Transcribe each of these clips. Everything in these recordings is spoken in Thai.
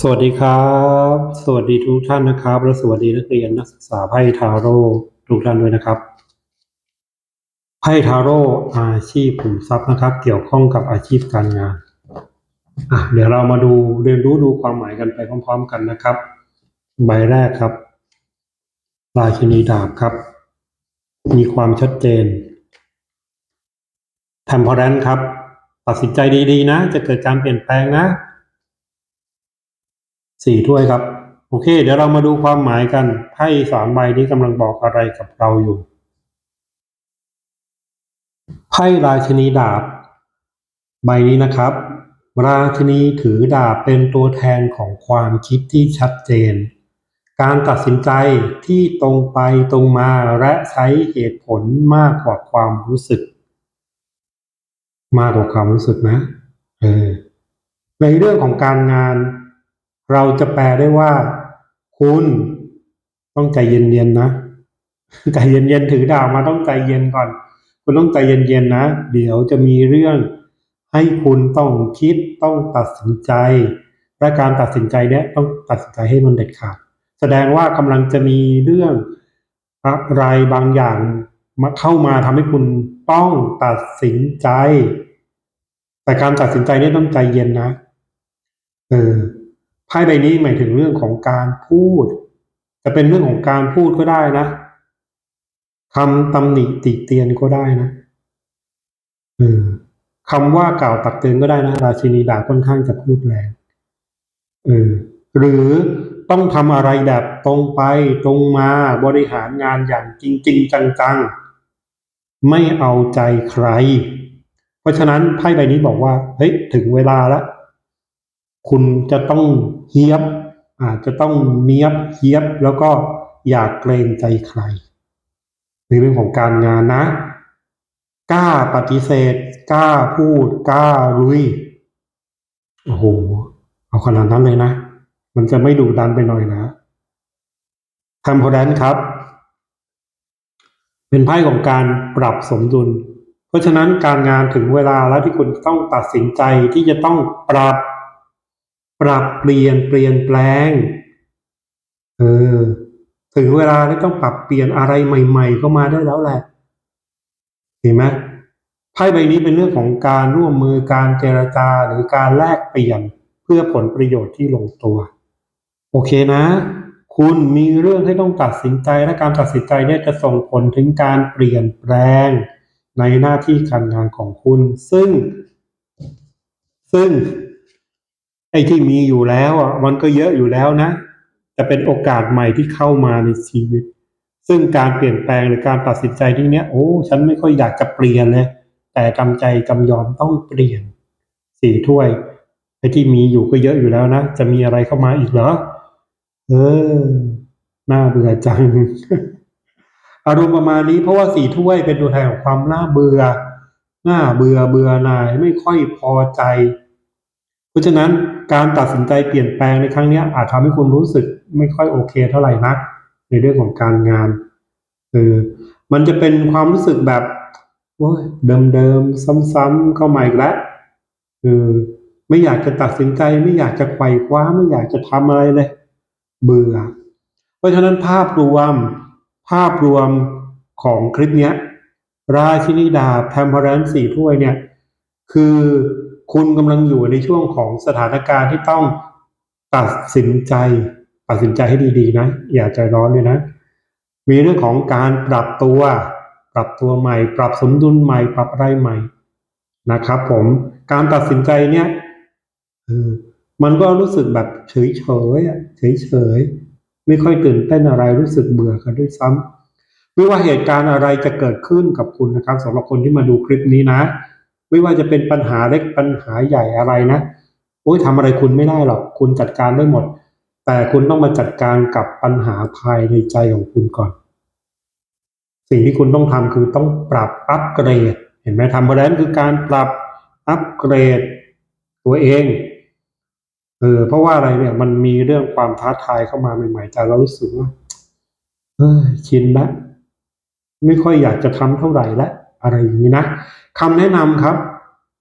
สวัสดีครับ สวัสดีทุกท่านนะครับ และสวัสดีนักเรียนนักศึกษาไพ่ทาโร่ทุกท่านด้วยนะครับไพ่ทาโร่อาชีพขุมทรัพย์นะครับ เกี่ยวข้องกับอาชีพการงานอะเดี๋ยวเรามาดูเรียนรู้ดูความหมายกันไปพร้อม ๆ กันนะครับ ใบแรกครับ ราชินีดาบครับ มีความชัดเจน t e m p o r a n c e ครับ ตัดสินใจดีๆนะ จะเกิดการเปลี่ยนแปลงนะสี่ถ้วยครับ โอเค เดี๋ยวเรามาดูความหมายกันไพ่สามใบนี้กำลังบอกอะไรกับเราอยู่ไพ่ราชนีดาบ ใบนี้นะครับ ราชนีถือดาบเป็นตัวแทนของความคิดที่ชัดเจน การตัดสินใจที่ตรงไปตรงมาและใช้เหตุผลมากกว่าความรู้สึก มากกว่าความรู้สึกนะเออในเรื่องของการงาน เราจะแปลได้ว่า คุณต้องใจเย็นๆนะใจเย็นๆถือดาบมาต้องใจเย็นก่อน คุณต้องใจเย็นๆนะเดี๋ยวจะมีเรื่องให้คุณต้องคิดต้องตัดสินใจและการตัดสินใจเนี้ยต้องตัดสินใจให้มันเด็ดขาด แสดงว่ากำลังจะมีเรื่องอะไรบางอย่างมาเข้ามาทำให้คุณ ต้องตัดสินใจ แต่การตัดสินใจนี้ต้องใจเย็นนะ เออไพ่ใบนี้หมายถึงเรื่องของการพูด จะเป็นเรื่องของการพูดก็ได้นะคำตำหนิติเตียนก็ได้นะเออคำว่ากล่าวตักเตือนก็ได้นะ ราชินีดาค่อนข้างจะพูดแรงเออหรือต้องทำอะไรแบบตรงไปตรงมาบริหารงานอย่างจริงจริงจังๆ ไม่เอาใจใคร เพราะฉะนั้นไพ่ใบนี้บอกว่า เฮ้ยถึงเวลาแล้ว คุณจะต้องเฮียบ อาจจะต้องเนียบเฮียบ แล้วก็อย่าเกรงใจใคร ในเรื่องของการงานนะ กล้าปฏิเสธ กล้าพูด กล้าลุย โอ้โห เอาขนาดนั้นเลยนะ มันจะไม่ดุดันไปหน่อยนะทำโพแดนครับ เป็นไพ่ของการปรับสมดุล เพราะฉะนั้นการงานถึงเวลาแล้วที่คุณต้องตัดสินใจที่จะต้องปรับ ปรับเปลี่ยนเปลี่ยนแปลง เออ ถึงเวลาที่ต้องปรับเปลี่ยนอะไรใหม่ ๆ ก็มาได้แล้วแหละ เห็นไหมไพ่ใบนี้เป็นเรื่องของการร่วมมือการเจรจาหรือการแลกเปลี่ยนเพื่อผลประโยชน์ที่ลงตัว โอเคนะ คุณมีเรื่องที่ต้องตัดสินใจและการตัดสินใจเนี่ยจะส่งผลถึงการเปลี่ยนแปลงในหน้าที่การงานของคุณ ซึ่ง ซึ่งไอ้ที่มีอยู่แล้วอะมันก็เยอะอยู่แล้วนะจะเป็นโอกาสใหม่ที่เข้ามาในชีวิต ซึ่งการเปลี่ยนแปลงหรือการตัดสินใจที่เนี้ยโอ้ฉันไม่ค่อยอยากจะเปลี่ยนเลยแต่กำใจกำยอมต้องเปลี่ยนสี่ถ้วยไอ้ที่มีอยู่ก็เยอะอยู่แล้วนะจะมีอะไรเข้ามาอีกเหรอ เออน่าเบื่อจังอารมณ์ประมาณนี้เพราะว่าสี่ถ้วยเป็นตัวแทนของความน่าเบื่อน่าเบื่อเบื่อหน่ายไม่ค่อยพอใจ เพราะฉะนั้นการตัดสินใจเปลี่ยนแปลงในครั้งนี้อาจทำให้คุณรู้สึกไม่ค่อยโอเคเท่าไหร่นัก ในเรื่องของการงานเออมันจะเป็นความรู้สึกแบบโอ้ยเดิมๆซ้ำๆเข้ามาอีกแล้วเออไม่อยากจะตัดสินใจไม่อยากจะไขว่คว้าไม่อยากจะทำอะไรเลย เบื่อ เพราะฉะนั้นภาพรวมภาพรวมของคลิปเนี้ยราชินีดาแทมเพอรันสี่ถ้วยเนี่ยคือคุณกำลังอยู่ในช่วงของสถานการณ์ที่ต้องตัดสินใจ ตัดสินใจให้ดีๆนะ อย่าใจร้อนเลยนะ มีเรื่องของการปรับตัว ปรับตัวใหม่ ปรับสมดุลใหม่ ปรับอะไรใหม่นะครับ ผมการตัดสินใจเนี่ยออ มันก็รู้สึกแบบเฉยๆอะเฉยๆไม่ค่อยตื่นเต้นอะไรรู้สึกเบื่อกันด้วยซ้ำไม่ว่าเหตุการณ์อะไรจะเกิดขึ้นกับคุณนะครับสำหรับคนที่มาดูคลิปนี้นะ ไม่ว่าจะเป็นปัญหาเล็กปัญหาใหญ่อะไรนะโอ้ยทำอะไรคุณไม่ได้หรอกคุณจัดการได้หมด แต่คุณต้องมาจัดการกับปัญหาภายในใจของคุณก่อน สิ่งที่คุณต้องทำคือต้องปรับอัปเกรด เห็นไหมทำแบรนด์คือการปรับอัปเกรด ตัวเอง เออเพราะว่าอะไรเนี่ยมันมีเรื่องความท้าทายเข้ามาใหม่ๆแต่เรารู้สึกว่าเฮ้ยชินแล้วไม่ค่อยอยากจะทำเท่าไหร่ล้วอะไรอย่างนี้นะคำแนะนำครับ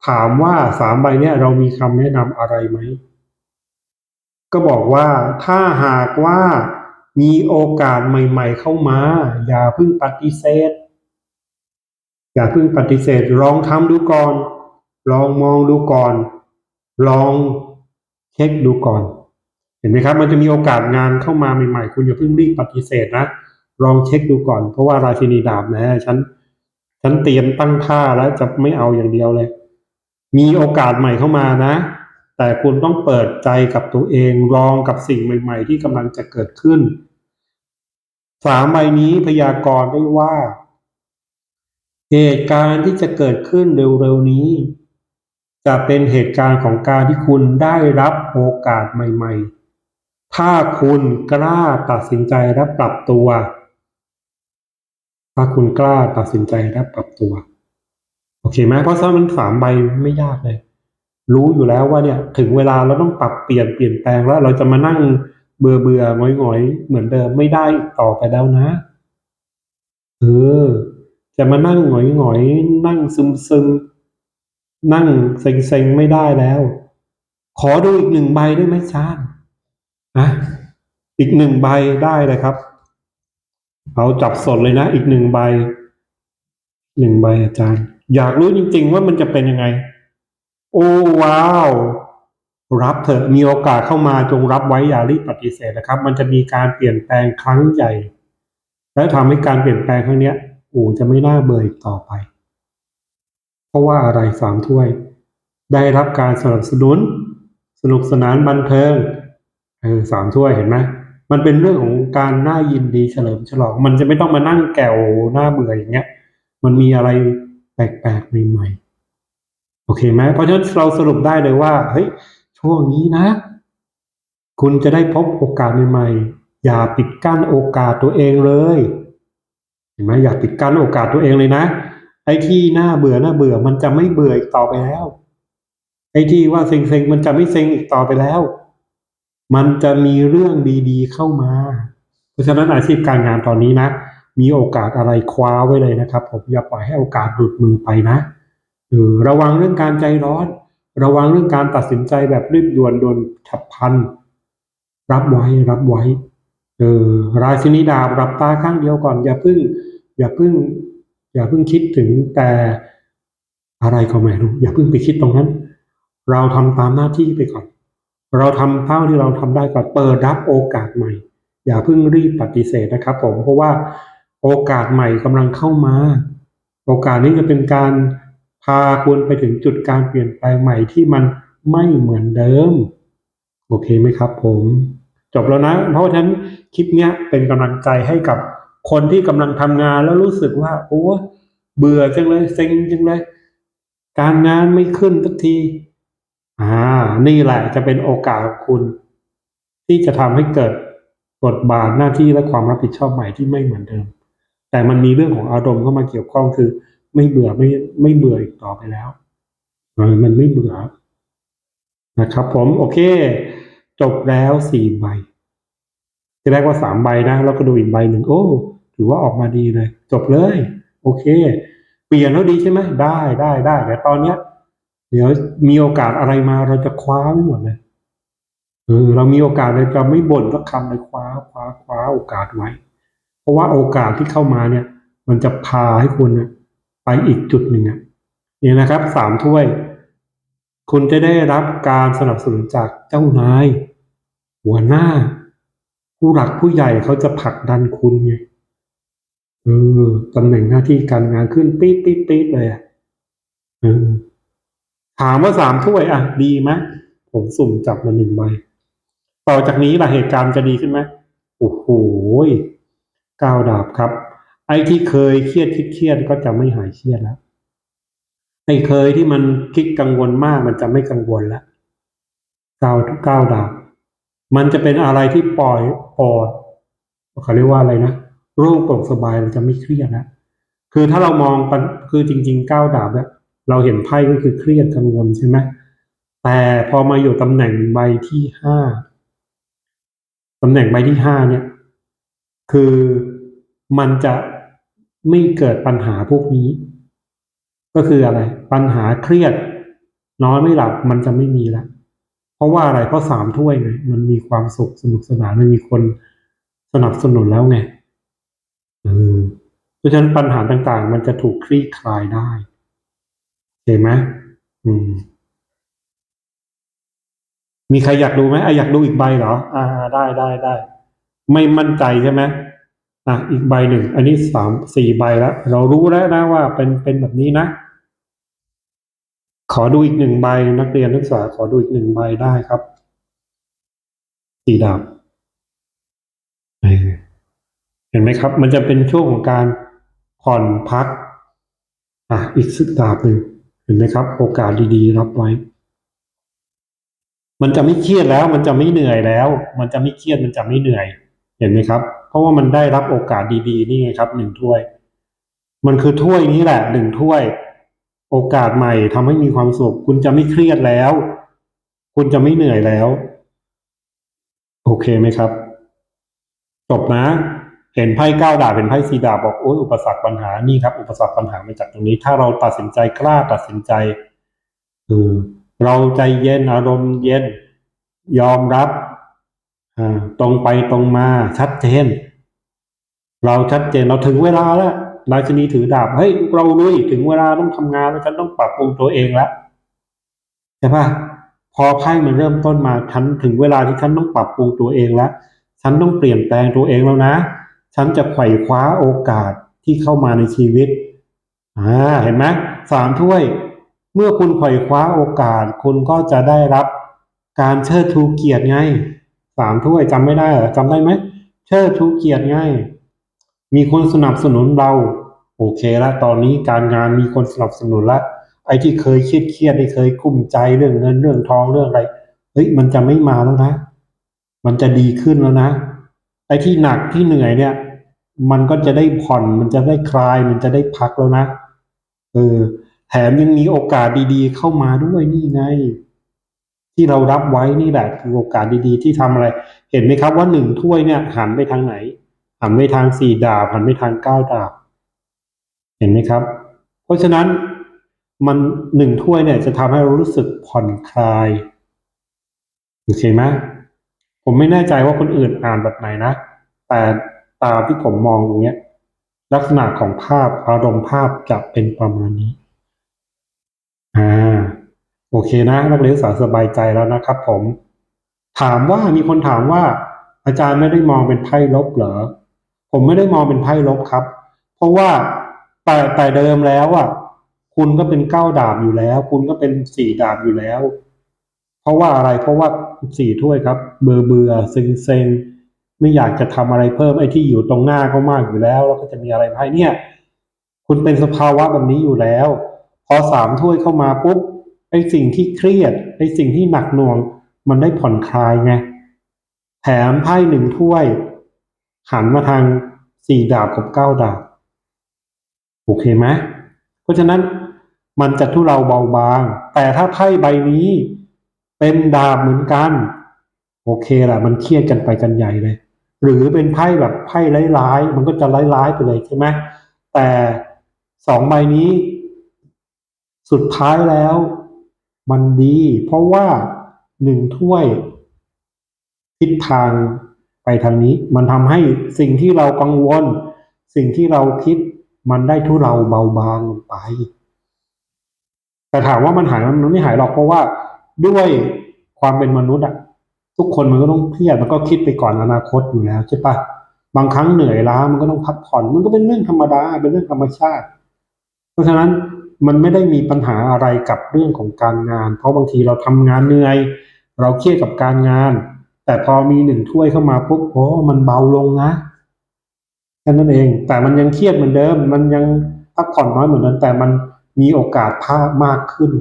ถามว่าสามใบเนี่ยเรามีคำแนะนำอะไรไหมก็บอกว่าถ้าหากว่ามีโอกาสใหม่ ๆ เข้ามา อย่าเพิ่งปฏิเสธ อย่าเพิ่งปฏิเสธ ลองทำดูก่อน ลองมองดูก่อน ลอง เช็คดูก่อน เห็นไหมครับ มันจะมีโอกาสงานเข้ามาใหม่ๆ คุณอย่าเพิ่งรีบปฏิเสธนะลองเช็คดูก่อน เพราะว่าราชินีดาบนะฉันฉันเตรียมตั้งท่าแล้วจะไม่เอาอย่างเดียวเลย มีโอกาสใหม่เข้ามานะ แต่คุณต้องเปิดใจกับตัวเองลองกับสิ่งใหม่ๆ ที่กำลังจะเกิดขึ้นสามใบนี้พยากรณ์ได้ว่า เหตุการณ์ที่จะเกิดขึ้นเร็วๆนี้ จะเป็นเหตุการณ์ของการที่คุณได้รับโอกาสใหม่ ๆ ถ้าคุณกล้าตัดสินใจและปรับตัว ถ้าคุณกล้าตัดสินใจและปรับตัว โอเคไหมเพราะฉะนั้นสามใบไม่ยากเลย รู้อยู่แล้วว่าเนี่ย ถึงเวลาเราต้องปรับเปลี่ยนเปลี่ยนแปลงแล้ว เราจะมานั่งเบื่อเบื่อหงอยหงอยๆเหมือนเดิมไม่ได้ต่อไปแล้วนะ เออ จะมานั่งหงอยหงอยๆนั่งซึมซึม นั่งเซ็งๆไม่ได้แล้ว ขอดูอีกหนึ่งใบได้ไหมชาญนะอีกหนึ่งใบได้เลยครับ เอาจับสดเลยนะ อีกหนึ่งใบหนึ่งใบอาจารย์ อยากรู้จริง ๆ ว่ามันจะเป็นยังไง โอ้ว้าว รับเถอะมีโอกาสเข้ามาจงรับไว้อย่ารีบปฏิเสธนะครับ มันจะมีการเปลี่ยนแปลงครั้งใหญ่ และทำให้การเปลี่ยนแปลงครั้งนี้โอ้จะไม่น่าเบื่ออีกต่อไป เพราะว่าอะไรสามถ้วย ได้รับการสนับสนุน สนุกสนานบันเทิงเออสามถ้วยเห็นไหมมันเป็นเรื่องของการน่ายินดีเฉลิมฉลอง มันจะไม่ต้องมานั่งแกวหน้าเบื่ออย่างเงี้ย มันมีอะไรแปลกๆใหม่ๆโอเคไหมเพราะฉะนั้นเราสรุปได้เลยว่าเฮ้ยช่วงนี้นะ คุณจะได้พบโอกาสใหม่ๆอย่าปิดกั้นโอกาสตัวเองเลย เห็นไหมอย่าปิดกั้นโอกาสตัวเองเลยนะ ไอ้ที่น่าเบื่อน่าเบื่อ มันจะไม่เบื่ออีกต่อไปแล้ว ไอ้ที่ว่าเซ็งๆมันจะไม่เซ็งอีกต่อไปแล้ว มันจะมีเรื่องดีๆเข้ามา เพราะฉะนั้นอาชีพการงานตอนนี้นะ มีโอกาสอะไรคว้าไว้เลยนะครับ ผมอย่าปล่อยให้โอกาสหลุดมือไปนะเออระวังเรื่องการใจร้อน ระวังเรื่องการตัดสินใจแบบรีบด่วนด่วนฉับพลันรับไว้รับไว้เออราชินีดาบรับตาข้างเดียวก่อน อย่าเพึ่ง อย่าเพึ่ง อย่าเพึ่งคิดถึงแต่อะไรก็ไม่รู้ อย่าเพึ่งไปคิดตรงนั้น เราทำตามหน้าที่ไปก่อน เราทำเท่าที่เราทำได้ก่อนเปิดรับโอกาสใหม่ อย่าเพิ่งรีบปฏิเสธนะครับ ผมเพราะว่าโอกาสใหม่กำลังเข้ามา โอกาสนี้จะเป็นการพาคุณไปถึงจุดการเปลี่ยนแปลงใหม่ที่มันไม่เหมือนเดิม โอเคไหมครับ ผม จบแล้วนะ เพราะฉะนั้นคลิปนี้เป็นกำลังใจให้กับ คนที่กำลังทำงานแล้วรู้สึกว่าโอ้เบื่อจังเลยเซ็งจังเลย การงานไม่ขึ้นสักที อ่า นี่แหละจะเป็นโอกาสของคุณ ที่จะทำให้เกิดบทบาทหน้าที่และความรับผิดชอบใหม่ที่ไม่เหมือนเดิม แต่มันมีเรื่องของอารมณ์เข้ามาเกี่ยวข้องคือ ไม่เบื่อไม่ไม่เบื่ออีกต่อไปแล้วมันไม่เบื่อนะครับผมโอเค จบแล้วสี่ใบที่แรกว่าสามใบนะ แล้วก็ดูอีกใบหนึ่งโอ้ ถือว่าออกมาดีเลย จบเลย โอเค เปลี่ยนแล้วดีใช่ไหมได้ได้ได้แต่ตอนเนี้ย เดี๋ยวมีโอกาสอะไรมาเราจะคว้าไม่หมดเลยเออเรามีโอกาสเลยจะไม่บ่นสักคำเลยคว้าคว้าคว้าโอกาสไว้ เพราะว่าโอกาสที่เข้ามาเนี่ย มันจะพาให้คุณเนี่ยไปอีกจุดหนึ่งอะนี่นะครับสามถ้วย คุณจะได้รับการสนับสนุนจากเจ้านาย หัวหน้า ผู้หลักผู้ใหญ่เขาจะผลักดันคุณไง เออตำแหน่งหน้าที่การงานขึ้นปี๊ดปี๊ดปี๊ดเลยอะเออถามว่าสามถ้วยอะ ดีไหมผมสุ่มจับมาหนึ่งใบต่อจากนี้ล่ะเหตุการณ์จะดีขึ้นไหมโอ้โหก้าวดาบครับ ไอ้ที่เคยเครียดคิดเครียดก็จะไม่หายเครียดแล้วไอ้เคยที่มันคิดกังวลมากมันจะไม่กังวลแล้วก้าวก้าวดาบ มันจะเป็นอะไรที่ปล่อยปลอดเขาเรียกว่าอะไรนะ โล่งโปร่งสบายเราจะไม่เครียดนะคือถ้าเรามองปัญคือจริงๆก้าวดาบเนี่ยเราเห็นไพ่ก็คือเครียดกังวลใช่ไหมแต่พอมาอยู่ตำแหน่งใบที่ห้าตำแหน่งใบที่ห้าเนี่ย คือมันจะไม่เกิดปัญหาพวกนี้ ก็คืออะไร ปัญหาเครียดนอนไม่หลับมันจะไม่มีละเพราะว่าอะไรเพราะสามถ้วยไงมันมีความสุขสนุกสนานมันมีคนสนับสนุนแล้วไง เพราะฉะนั้นปัญหาต่างๆ มันจะถูกคลี่คลายได้ เห็นไหมอืม มีใครอยากดูไหมอะอยากดูอีกใบเหรอ อ่า ได้ได้ได้ไม่มั่นใจใช่ไหมอะอีกใบหนึ่ง อันนี้สามสี่ใบแล้วเรารู้แล้วนะว่าเป็นเป็นแบบนี้นะขอดูอีกหนึ่งใบนักเรียนนักศึกษาขอดูอีกหนึ่งใบได้ครับ สีดำเออ เห็นไหมครับ มันจะเป็นช่วงของการผ่อนพัก อะอีกสึกดาบหนึ่งเห็นไหมครับ โอกาสดีๆรับไว้ มันจะไม่เครียดแล้ว มันจะไม่เหนื่อยแล้ว มันจะไม่เครียดมันจะไม่เหนื่อย เห็นไหมครับ เพราะว่ามันได้รับโอกาสดีๆนี่ไงครับหนึ่งถ้วย มันคือถ้วยนี้แหละหนึ่งถ้วย โอกาสใหม่ทำให้มีความสุข คุณจะไม่เครียดแล้ว คุณจะไม่เหนื่อยแล้ว โอเคไหมครับ จบนะ เห็นไพ่ก้าดาบเห็นไพ่สีดาบบอกโอ้ยอุปสรรคปัญหานี่ครับ อุปสรรคปัญหามาจากตรงนี้ ถ้าเราตัดสินใจกล้าตัดสินใจเออเราใจเย็นอารมณ์เย็น ยอมรับตรงไปตรงมาชัดเจน เราชัดเจนเราถึงเวลาแล้วราชนีถือดาบเฮ้ยเรารู้อีกถึงเวลาต้องทำงานแล้วฉันต้องปรับปรุงตัวเองแล้วใช่ปะพอไพ่มันเริ่มต้นมาฉันถึงเวลาที่ฉันต้องปรับปรุงตัวเองแล้วฉันต้องเปลี่ยนแปลงตัวเองแล้วนะ ฉันจะไขว่คว้าโอกาสที่เข้ามาในชีวิต อ่า เห็นไหมสามถ้วย เมื่อคุณไขว่คว้าโอกาส คุณก็จะได้รับการเชิดชูเกียรติไงสามถ้วยจำไม่ได้เหรอจำได้ไหม เชิดชูเกียรติไง มีคนสนับสนุนเรา โอเคล้วตอนนี้การงานมีคนสนับสนุนล้วไอ้ที่เคยเครียดเครียดที่เคยกุ้มใจเรื่องเงินเรื่องทองเรื่องอะไร เฮ้ย มันจะไม่มาแล้วนะ มันจะดีขึ้นแล้วนะ ไอ้ที่หนักที่เหนื่อยเนี่ย มันก็จะได้ผ่อนมันจะได้คลาย มันจะได้พักแล้วนะเออแถมยังมีโอกาสดีๆ เข้ามาด้วยนี่ไง ที่เรารับไว้นี่แหละคือโอกาสดีๆ ที่ทำอะไร เห็นไหมครับว่าหนึ่งถ้วยเนี่ย หันไปทางไหน หันไปทางสี่ดาบหันไปทางเก้าดาบเห็นไหมครับ เพราะฉะนั้นมันหนึ่งถ้วยเนี่ย จะทำให้เรารู้สึกผ่อนคลายโอเคไหมผมไม่แน่ใจว่าคนอื่นอ่านแบบไหนนะแต่ ตาที่ผมมองตรงเนี้ย ลักษณะของภาพอารมณ์ภาพจะเป็นประมาณนี้ อ่า โอเคนะ นักเรียนศึกษาสบายใจแล้วนะครับผม ถามว่ามีคนถามว่า อาจารย์ไม่ได้มองเป็นไพ่ลบเหรอ ผมไม่ได้มองเป็นไพ่ลบครับ เพราะว่าแต่แต่เดิมแล้วอะคุณก็เป็นเก้าดาบอยู่แล้ว คุณก็เป็นสี่ดาบอยู่แล้ว เพราะว่าอะไรเพราะว่าสี่ถ้วยครับ เบื่อเบื่อเซ็งเซ็ง ไม่อยากจะทำอะไรเพิ่มไอ้ที่อยู่ตรงหน้าก็มากอยู่แล้ว แล้วก็จะมีอะไรให้เนี่ย คุณเป็นสภาวะแบบนี้อยู่แล้ว พอสามถ้วยเข้ามาปุ๊บไอ้สิ่งที่เครียดไอ้สิ่งที่หนักหน่วง มันได้ผ่อนคลายไงแถมไพ่หนึ่งถ้วย หันมาทางสี่ดาบกับเก้าดาบโอเคไหมเพราะฉะนั้นมันจะทุเราเบาบาง แต่ถ้าไพ่ใบนี้ เป็นดาบเหมือนกัน โอเคแหละมันเครียดกันไปกันใหญ่เลย หรือเป็นไพ่แบบไพ่ร้ายๆมันก็จะร้ายๆไปเลยใช่ไหมแต่สองใบนี้ สุดท้ายแล้ว มันดี เพราะว่าหนึ่งถ้วย ทิศทางไปทางนี้ มันทำให้สิ่งที่เรากังวล สิ่งที่เราคิดมันได้ทุเราเบาบางลงไป แต่ถามว่ามันหายมันไม่หายหรอกเพราะว่าด้วยความเป็นมนุษย์อะ ทุกคนมันก็ต้องเครียดมันก็คิดไปก่อนอนาคตอยู่แล้วใช่ปะบางครั้งเหนื่อยล้ามันก็ต้องพักผ่อนมันก็เป็นเรื่องธรรมดาเป็นเรื่องธรรมชาติ เพราะฉะนั้นมันไม่ได้มีปัญหาอะไรกับเรื่องของการงาน เพราะบางทีเราทำงานเหนื่อย เราเครียดกับการงาน แต่พอมีหนึ่งถ้วยเข้ามาปุ๊บโอ้มันเบาลงนะแค่นั้นเอง แต่มันยังเครียดเหมือนเดิม มันยังพักผ่อนน้อยเหมือนเดิมแต่มันมีโอกาสพลาดมากขึ้น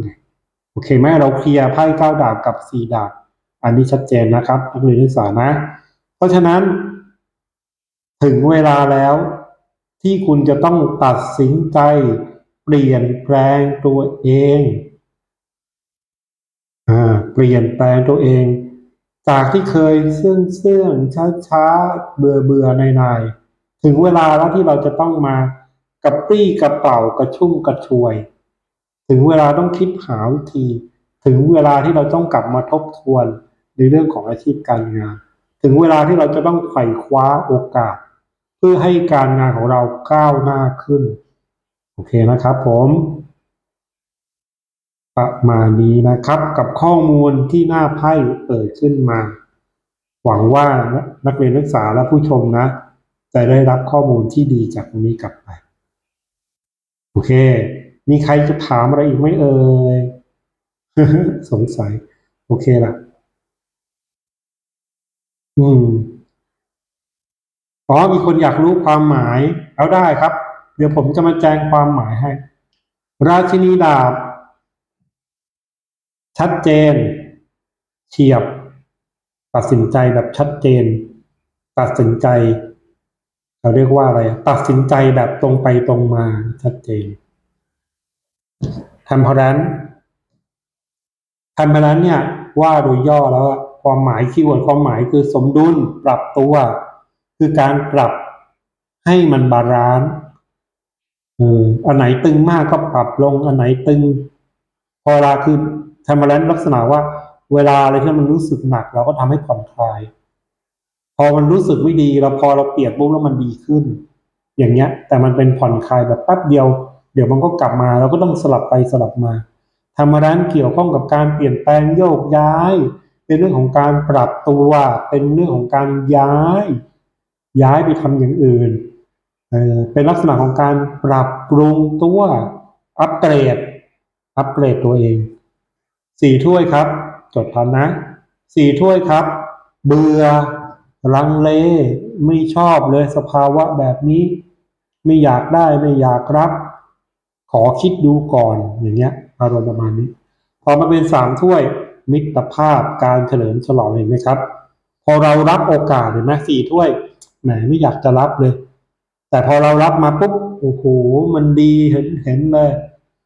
โอเคไหมเราเคลียร์ไพ่เก้าดาบกับสี่ดาบ อันนี้ชัดเจนนะครับนักเรียนนักศึกษานะ เพราะฉะนั้น ถึงเวลาแล้วที่คุณจะต้องตัดสินใจ เปลี่ยนแปลงตัวเองอ่าเปลี่ยนแปลงตัวเอง จากที่เคยเสื่องเสื่องช้าช้าเบื่อเบื่อในในถึงเวลาแล้วที่เราจะต้องมากระปรี้กระเป๋ากระชุ่มกระชวย ถึงเวลาต้องคิดหาวิธี ถึงเวลาที่เราต้องกลับมาทบทวน ในเรื่องของอาชีพการงาน ถึงเวลาที่เราจะต้องไขว่คว้าโอกาส เพื่อให้การงานของเราก้าวหน้าขึ้น โอเคนะครับผมประมาณนี้นะครับกับข้อมูลที่หน้าไพ่เปิดขึ้นมา หวังว่านักเรียนนักศึกษาและผู้ชมนะ จะได้รับข้อมูลที่ดีจากตรงนี้กลับไป โอเค มีใครจะถามอะไรอีกไหมเอ่ยสงสัย โอเคละ อืมอ๋อมีคนอยากรู้ความหมายเอาได้ครับ เดี๋ยวผมจะมาแจ้งความหมายให้ ราชินีดาบ ชัดเจน เฉียบ ตัดสินใจแบบชัดเจน ตัดสินใจเขาเรียกว่าอะไร ตัดสินใจแบบตรงไปตรงมาชัดเจนทำเพราะนั้นทำเพราะนั้นเนี่ย ว่าโดยย่อแล้วอะ ความหมายคีย์เวิร์ดความหมายคือสมดุลปรับตัว คือการปรับให้มันบาลานซ์เอออันไหนตึงมากก็ปรับลง อันไหนตึง พอเวลาคือทำมาแล้วลักษณะว่า เวลาอะไรที่มันรู้สึกหนัก เราก็ทำให้ผ่อนคลาย พอมันรู้สึกไม่ดีเราพอเราเปลี่ยนปุ๊บแล้วมันดีขึ้น อย่างเงี้ย แต่มันเป็นผ่อนคลายแบบแป๊บเดียว เดี๋ยวมันก็กลับมา เราก็ต้องสลับไปสลับมาทำมาด้านเกี่ยวข้องกับการเปลี่ยนแปลงโยกย้าย เป็นเรื่องของการปรับตัว เป็นเรื่องของการย้าย ย้ายไปทำอย่างอื่นเออเป็นลักษณะของการปรับปรุงตัว อัปเกรด อัปเกรดตัวเองสี่ถ้วยครับ จดทันนะสี่ถ้วยครับ เบื่อลังเล ไม่ชอบเลยสภาวะแบบนี้ ไม่อยากได้ไม่อยากรับ ขอคิดดูก่อนอย่างเงี้ย อารมณ์ประมาณนี้ พอมาเป็นสามถ้วย มิตรภาพการเฉลิมฉลองเห็นไหมครับ พอเรารับโอกาสเห็นไหมสี่ถ้วยแหมไม่อยากจะรับเลย แต่พอเรารับมาปุ๊บโอ้โหมันดีเห็นเห็นเลย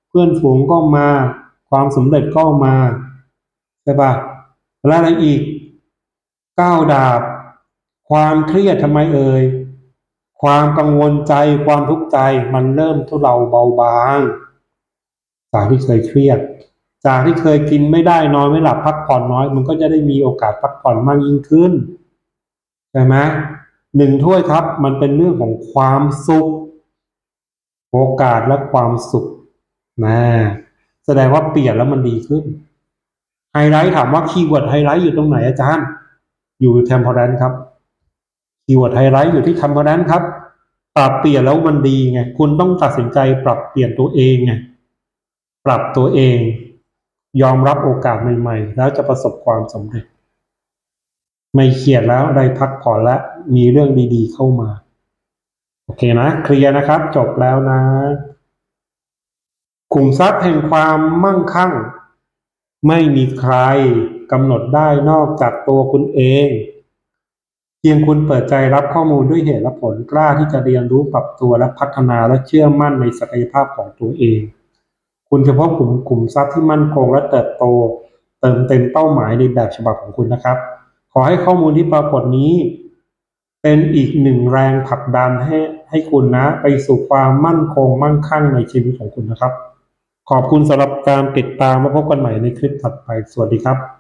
เพื่อนฝูงก็มา ความสำเร็จก็มาใช่ปะแล้วอะไรอีกก้าวดาบ ความเครียดทำไมเอ่ยความกังวลใจความทุกข์ใจมันเริ่มทุเลาเบาบางจากที่เคยเครียด จากที่เคยกินไม่ได้นอนไม่หลับพักผ่อนน้อย มันก็จะได้มีโอกาสพักผ่อนมากยิ่งขึ้นใช่ไหมหนึ่งถ้วยครับ มันเป็นเรื่องของความสุข โอกาสและความสุขนะแสดงว่าเปลี่ยนแล้วมันดีขึ้นไฮไลท์ถามว่าคีย์เวิร์ดไฮไลท์อยู่ตรงไหนอาจารย์ อยู่เทมเพอร์แรนครับคีย์เวิร์ดไฮไลท์อยู่ที่เทมเพอร์แรนครับ ปรับเปลี่ยนแล้วมันดีไงคุณต้องตัดสินใจปรับเปลี่ยนตัวเองไงปรับตัวเอง ยอมรับโอกาสใหม่ๆ แล้วจะประสบความสำเร็จ ไม่เครียดแล้วได้พักผ่อนและมีเรื่องดีๆเข้ามา โอเคนะ เคลียร์นะครับ จบแล้วนะขุมทรัพย์แห่งความมั่งคั่ง ไม่มีใครกำหนดได้นอกจากตัวคุณเอง เพียงคุณเปิดใจรับข้อมูลด้วยเหตุและผลกล้าที่จะเรียนรู้ปรับตัวและพัฒนาและเชื่อมั่นในศักยภาพของตัวเอง คุณจะพบกลุ่มกลุ่มทรัพย์ที่มั่นคงและเติบโต เติมเต็มเป้าหมายในแบบฉบับของคุณนะครับ ขอให้ข้อมูลที่ปรากฏนี้ เป็นอีกหนึ่งแรงผลักดันให้ให้คุณนะ ไปสู่ความมั่นคงมั่งคั่งในชีวิตของคุณนะครับ ขอบคุณสำหรับการติดตามและพบกันใหม่ในคลิปถัดไป สวัสดีครับ